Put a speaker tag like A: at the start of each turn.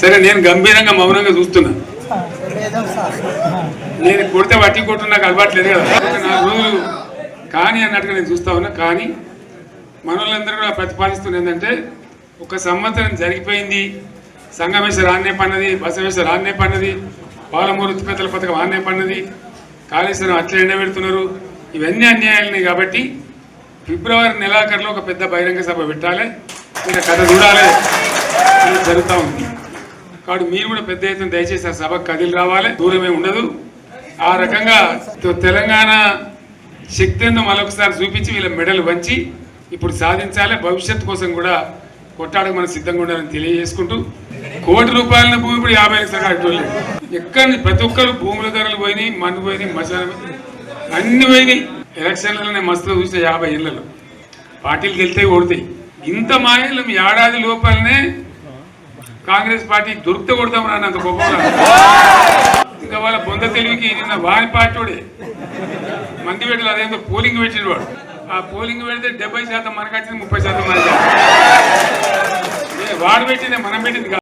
A: సరే నేను గంభీరంగా మౌనంగా చూస్తున్నా. నేను కొడితే వట్టి కొట్టు నాకు అలవాట్లేదు కదా. నాలుగు రోజులు కానీ అన్నట్టుగా నేను చూస్తా ఉన్నా. కానీ మనోళ్ళందరూ కూడా ప్రతిపాదిస్తున్న ఏంటంటే ఒక సంవత్సరం జరిగిపోయింది సంగమేశ్వర ఆన్నే పన్నది బసవేశ్వర ఆన్నే పన్నది పాలమూరు ఉత్పత్తుల పథకం ఆన్నే పన్నది కాళేశ్వరం అట్లే ఎండబెడుతున్నారు ఇవన్నీ అన్యాయాలున్నాయి కాబట్టి ఫిబ్రవరి నెలాఖరులో ఒక పెద్ద బహిరంగ సభ పెట్టాలి. ఇంకా కథ చూడాలి. జరుగుతూ ఉంది. కాబట్టి మీరు కూడా పెద్ద ఎత్తున దయచేసి ఆ సభకు కదిలి రావాలి. దూరమే ఉండదు. ఆ రకంగా తెలంగాణ శక్తిని మరొకసారి చూపించి వీళ్ళ మెడలు వంచి ఇప్పుడు సాధించాలి. భవిష్యత్తు కోసం కూడా కొట్టాడకు మనం సిద్ధంగా ఉండాలని తెలియజేసుకుంటూ కోటి రూపాయల భూమి ఇప్పుడు యాభై లక్షలు కట్టలేదు ఎక్కడ ప్రతి ఒక్కరు భూముల ధరలు పోయినాయి మన్ను పోయినాయి మసాలా అన్ని పోయినాయి. ఎలక్షన్లనే మస్తు చూస్తే యాభై ఏళ్ళలో. పార్టీలు గెలితే ఓడతాయి ఇంత మాయలు ఏడాది లోపలనే కాంగ్రెస్ పార్టీ దొరికితే కొడతాం రానంత గొప్పగా ఇంకా వాళ్ళ బొంద తెలివికి నిన్న వారి పార్టీడే. మంది పెట్టలు అదేందో పోలింగ్ పెట్టిన వాడు. ఆ పోలింగ్ పెడితే డెబ్బై శాతం మనకు వచ్చింది ముప్పై శాతం మనకి వాడు పెట్టిందే మనం పెట్టింది